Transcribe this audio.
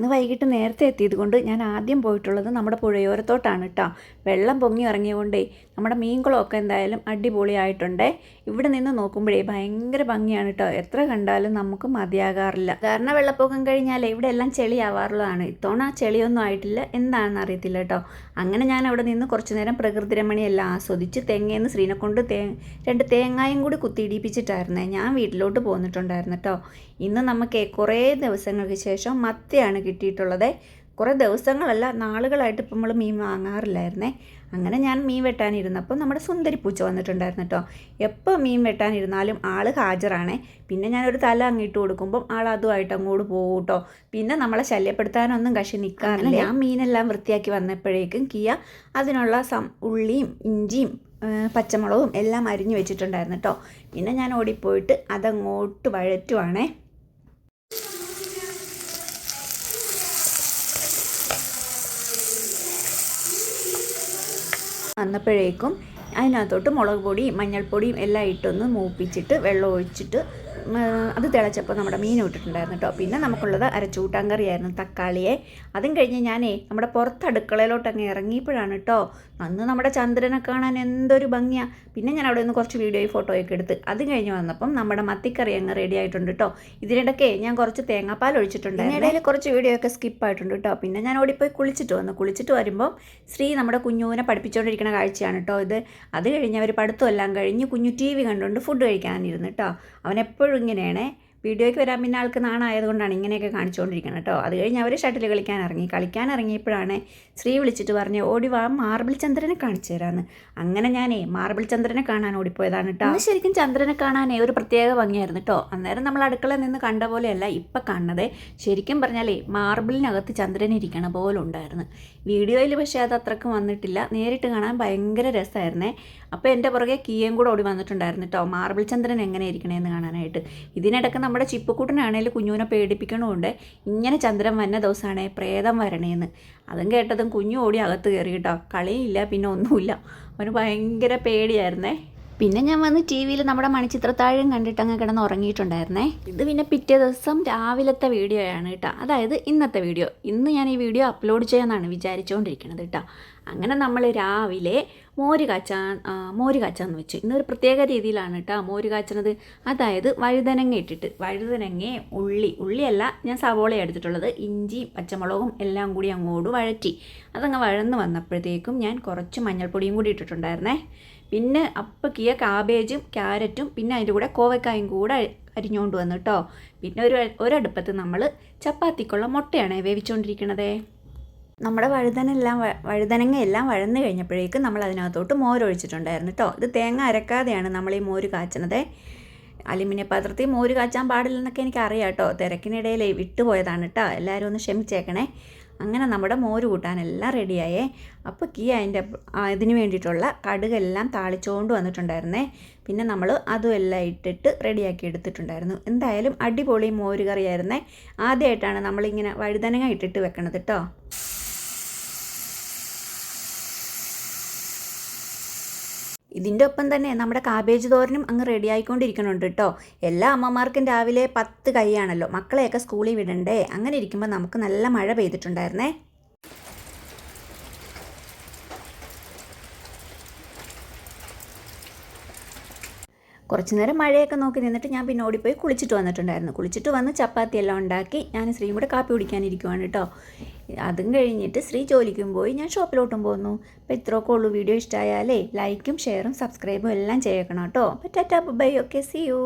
ഇന്ന് വൈകിട്ട് നേരത്തെ എത്തിയത് കൊണ്ട് ഞാൻ ആദ്യം പോയിട്ടുള്ളത് നമ്മുടെ പുഴയോരത്തോട്ടാണ് കേട്ടോ വെള്ളം പൊങ്ങി ഇറങ്ങിയതുകൊണ്ടേ നമ്മുടെ മീൻകുളമൊക്കെ എന്തായാലും അടിപൊളിയായിട്ടുണ്ട്. ഇവിടെ നിന്ന് നോക്കുമ്പോഴേ ഭയങ്കര ഭംഗിയാണ് കേട്ടോ എത്ര കണ്ടാലും നമുക്ക് മതിയാകാറില്ല. കാരണം വെള്ളപ്പൊക്കം കഴിഞ്ഞാൽ ഇവിടെ എല്ലാം ചെളിയാവാറുള്ളതാണ്. ഇത്തവണ ചെളിയൊന്നും ആയിട്ടില്ല. എന്താണെന്ന് അറിയത്തില്ല കേട്ടോ അങ്ങനെ ഞാൻ അവിടെ നിന്ന് കുറച്ചു നേരം പ്രകൃതി രമണിയെല്ലാം ആസ്വദിച്ച് തെങ്ങേന്ന് ശ്രീനെ കൊണ്ട് തേ രണ്ട് തേങ്ങായും കൂടി കുത്തിയിടിപ്പിച്ചിട്ടായിരുന്നേ ഞാൻ വീട്ടിലോട്ട് പോന്നിട്ടുണ്ടായിരുന്നു കേട്ടോ ഇന്ന് നമുക്ക് കുറേ ദിവസങ്ങൾക്ക് ശേഷം മത്തിയാണ് കിട്ടിയിട്ടുള്ളത്. കുറേ ദിവസങ്ങളല്ല നാളുകളായിട്ട് ഇപ്പം നമ്മൾ മീൻ വാങ്ങാറില്ലായിരുന്നേ. അങ്ങനെ ഞാൻ മീൻ വെട്ടാനിരുന്നപ്പോൾ നമ്മുടെ സുന്ദരി പൂച്ച വന്നിട്ടുണ്ടായിരുന്നു കേട്ടോ. എപ്പോൾ മീൻ വെട്ടാനിരുന്നാലും ആൾ ഹാജറാണേ പിന്നെ ഞാനൊരു തല അങ്ങിട്ട് കൊടുക്കുമ്പം ആൾ അതുമായിട്ട് അങ്ങോട്ട് പോകും കേട്ടോ. പിന്നെ നമ്മളെ ശല്യപ്പെടുത്താനൊന്നും കശി നിൽക്കാറില്ല ഞാൻ മീനെല്ലാം വൃത്തിയാക്കി വന്നപ്പോഴേക്കും കിയ അതിനുള്ള സം ഉള്ളിയും ഇഞ്ചിയും പച്ചമുളകും എല്ലാം അരിഞ്ഞു വെച്ചിട്ടുണ്ടായിരുന്നു കേട്ടോ. പിന്നെ ഞാൻ ഓടിപ്പോയിട്ട് അതങ്ങോട്ട് വഴറ്റുവാണേ. വന്നപ്പോഴേക്കും അതിനകത്തോട്ട് മുളക് പൊടിയും മഞ്ഞൾപ്പൊടിയും എല്ലാം ഇട്ടൊന്ന് മൂപ്പിച്ചിട്ട് വെള്ളം ഒഴിച്ചിട്ട് അത് തിളച്ചപ്പോൾ നമ്മുടെ മീൻ ഇട്ടിട്ടുണ്ടായിരുന്നു കേട്ടോ. പിന്നെ നമുക്കുള്ളത് അരച്ചൂട്ടാൻ കറിയായിരുന്നു തക്കാളിയെ. അതും കഴിഞ്ഞ് ഞാനേ നമ്മുടെ പുറത്ത് അടുക്കളയിലോട്ട് അങ്ങ് ഇറങ്ങിയപ്പോഴാണ് കേട്ടോ. അന്ന് നമ്മുടെ ചന്ദ്രനെ കാണാൻ എന്തൊരു ഭംഗിയാണ് പിന്നെ ഞാൻ അവിടെ നിന്ന് കുറച്ച് വീഡിയോയും ഫോട്ടോയൊക്കെ എടുത്ത് അത് കഴിഞ്ഞ് വന്നപ്പം നമ്മുടെ മത്തിക്കറി അങ്ങ് റെഡി ആയിട്ടുണ്ട് കേട്ടോ. ഇതിനിടയ്ക്ക് ഞാൻ കുറച്ച് തേങ്ങാപ്പാൽ ഒഴിച്ചിട്ടുണ്ട് ഇടയിൽ കുറച്ച് വീഡിയോ ഒക്കെ സ്കിപ്പ് ആയിട്ടുണ്ട് കേട്ടോ. പിന്നെ ഞാൻ ഓടിപ്പോയി കുളിച്ചിട്ട് വന്നു. കുളിച്ചിട്ട് വരുമ്പോൾ ശ്രീ നമ്മുടെ കുഞ്ഞുവിനെ പഠിപ്പിച്ചുകൊണ്ടിരിക്കുന്ന കാഴ്ചയാണ് കേട്ടോ ഇത്. അത് കഴിഞ്ഞ് അവർ പഠിത്തം എല്ലാം കഴിഞ്ഞ് കുഞ്ഞു ടി വി കണ്ടുകൊണ്ട് ഫുഡ് കഴിക്കാനിരുന്നു കേട്ടോ. അവൻ എപ്പോഴും ഇങ്ങനെയാണേ. വീഡിയോയ്ക്ക് വരാൻ പിന്നെ ആൾക്ക് നാണായതുകൊണ്ടാണ് ഇങ്ങനെയൊക്കെ കാണിച്ചുകൊണ്ടിരിക്കുന്നത് കേട്ടോ. അത് കഴിഞ്ഞ് അവർ ഷട്ടിൽ കളിക്കാൻ ഇറങ്ങി. കളിക്കാൻ ഇറങ്ങിയപ്പോഴാണ് ശ്രീ വിളിച്ചിട്ട് പറഞ്ഞ് ഓടി വാ മാർബിൾ ചന്ദ്രനെ കാണിച്ചു തരാമെന്ന് അങ്ങനെ ഞാനേ മാർബിൾ ചന്ദ്രനെ കാണാൻ ഓടിപ്പോയതാണ് കേട്ടോ. അന്ന് ശരിക്കും ചന്ദ്രനെ കാണാനേ ഒരു പ്രത്യേക ഭംഗിയായിരുന്നു കേട്ടോ. അന്നേരം നമ്മൾ അടുക്കളയിൽ നിന്ന് കണ്ട പോലെയല്ല ഇപ്പം കാണുന്നത്. ശരിക്കും പറഞ്ഞാലേ മാർബിളിനകത്ത് ചന്ദ്രൻ ഇരിക്കണ പോലെ ഉണ്ടായിരുന്നു. വീഡിയോയിൽ പക്ഷേ അത് അത്രയ്ക്ക് വന്നിട്ടില്ല. നേരിട്ട് കാണാൻ ഭയങ്കര രസമായിരുന്നേ. അപ്പോൾ എന്റെ പുറകെ കീയും കൂടെ ഓടി വന്നിട്ടുണ്ടായിരുന്നു കേട്ടോ. മാർബിൾ ചന്ദ്രൻ എങ്ങനെ ഇരിക്കണേന്ന് കാണാനായിട്ട്. ഇതിനിടയ്ക്ക് നമ്മുടെ ചിപ്പുക്കുട്ടനാണേലും കുഞ്ഞുവിനെ പേടിപ്പിക്കണമുണ്ട് ഇങ്ങനെ ചന്ദ്രൻ വന്ന ദിവസമാണേ പ്രേതം വരണേന്ന്. അതും കേട്ടതും കുഞ്ഞു ഓടി അകത്ത് കയറി കേട്ടോ. കളിയില്ല പിന്നെ ഒന്നുമില്ല. അവന് ഭയങ്കര പേടിയായിരുന്നേ. പിന്നെ ഞാൻ വന്ന് ടി വിയിൽ നമ്മുടെ മണിച്ചിത്രത്താഴം കണ്ടിട്ട് അങ്ങ് കിടന്ന് ഉറങ്ങിയിട്ടുണ്ടായിരുന്നേ. ഇത് പിന്നെ പിറ്റേ ദിവസം രാവിലത്തെ വീഡിയോ ആണ് കേട്ടോ. അതായത് ഇന്നത്തെ വീഡിയോ. ഇന്ന് ഞാൻ ഈ വീഡിയോ അപ്ലോഡ് ചെയ്യാമെന്നാണ് വിചാരിച്ചുകൊണ്ടിരിക്കുന്നത് കേട്ടോ. അങ്ങനെ നമ്മൾ രാവിലെ മോര് കാച്ചാൻ മോര് കാച്ചാന്ന് വെച്ചു. ഇന്നൊരു പ്രത്യേക രീതിയിലാണ് കേട്ടോ മോര് കാച്ചണത് അതായത് വഴുതനങ്ങ ഇട്ടിട്ട്. വഴുതനങ്ങ ഉള്ളി. ഉള്ളിയല്ല ഞാൻ സവോള എടുത്തിട്ടുള്ളത്. ഇഞ്ചി പച്ചമുളകും എല്ലാം കൂടി അങ്ങോട്ട് വഴറ്റി. അതങ്ങ് വഴന്ന് വന്നപ്പോഴത്തേക്കും ഞാൻ കുറച്ച് മഞ്ഞൾപ്പൊടിയും കൂടി ഇട്ടിട്ടുണ്ടായിരുന്നേ. പിന്നെ അപ്പക്കിയ കിയ കാബേജും ക്യാരറ്റും പിന്നെ അതിന്റെ കൂടെ കോവക്കായും കൂടെ അരിഞ്ഞുകൊണ്ട് വന്നു കേട്ടോ പിന്നെ ഒരു ഒരടുപ്പത്ത് നമ്മൾ ചപ്പാത്തിക്കുള്ള മുട്ടയാണ് വേവിച്ചുകൊണ്ടിരിക്കണതേ നമ്മുടെ വഴുതനെല്ലാം വഴുതനങ്ങ എല്ലാം വഴന്ന് കഴിഞ്ഞപ്പോഴേക്കും നമ്മൾ അതിനകത്തോട്ട് മോരൊഴിച്ചിട്ടുണ്ടായിരുന്നു കേട്ടോ ഇത് തേങ്ങ അരക്കാതെയാണ് നമ്മൾ ഈ മോര് കാച്ചണത്. അലുമിനിയ പാത്രത്തിൽ മോര് കാച്ചാൻ പാടില്ലെന്നൊക്കെ എനിക്ക് അറിയാം കേട്ടോ തിരക്കിനിടയിൽ വിട്ടുപോയതാണ് കേട്ടോ എല്ലാവരും ഒന്ന് ക്ഷമിച്ചേക്കണേ. അങ്ങനെ നമ്മുടെ മോര് കൂട്ടാനെല്ലാം റെഡിയായേ. അപ്പോൾ കീ അതിന്റെ ഇതിന് വേണ്ടിയിട്ടുള്ള കടുകെല്ലാം താളിച്ചുകൊണ്ട് വന്നിട്ടുണ്ടായിരുന്നേ. പിന്നെ നമ്മൾ അതും എല്ലാം ഇട്ടിട്ട് റെഡിയാക്കി എടുത്തിട്ടുണ്ടായിരുന്നു. എന്തായാലും അടിപൊളി മോര് കറിയായിരുന്നേ. ആദ്യമായിട്ടാണ് നമ്മളിങ്ങനെ വഴുതനങ്ങ ഇട്ടിട്ട് വെക്കണത് കേട്ടോ ഇതിന്റെ ഒപ്പം തന്നെ നമ്മുടെ കാബേജ് തോരനും അങ്ങ് റെഡി ആയിക്കൊണ്ടിരിക്കണുണ്ട് കേട്ടോ എല്ലാ അമ്മമാർക്കും രാവിലെ പത്ത് കൈയാണല്ലോ. മക്കളെയൊക്കെ സ്കൂളിൽ വിടണ്ടേ? അങ്ങനെ ഇരിക്കുമ്പോൾ നമുക്ക് നല്ല മഴ പെയ്തിട്ടുണ്ടായിരുന്നേ? കുറച്ച് നേരം മഴയൊക്കെ നോക്കി നിന്നിട്ട് ഞാൻ പിന്നെ ഓടിപ്പോയി കുളിച്ചിട്ട് വന്നിട്ടുണ്ടായിരുന്നു. കുളിച്ചിട്ട് വന്ന് ചപ്പാത്തി എല്ലാം ഉണ്ടാക്കി ഞാൻ ശ്രീയും കൂടെ കാപ്പി കുടിക്കാനിരിക്കുവാണ് കേട്ടോ അതും കഴിഞ്ഞിട്ട് ശ്രീ ജോലിക്കും പോയി ഞാൻ ഷോപ്പിലോട്ടും പോകുന്നു അപ്പോൾ ഇത്രയൊക്കെ ഉള്ളൂ വീഡിയോ ഇഷ്ടമായാലേ ലൈക്കും ഷെയറും സബ്സ്ക്രൈബും എല്ലാം ചെയ്യണം കേട്ടോ. Tata bye okay see you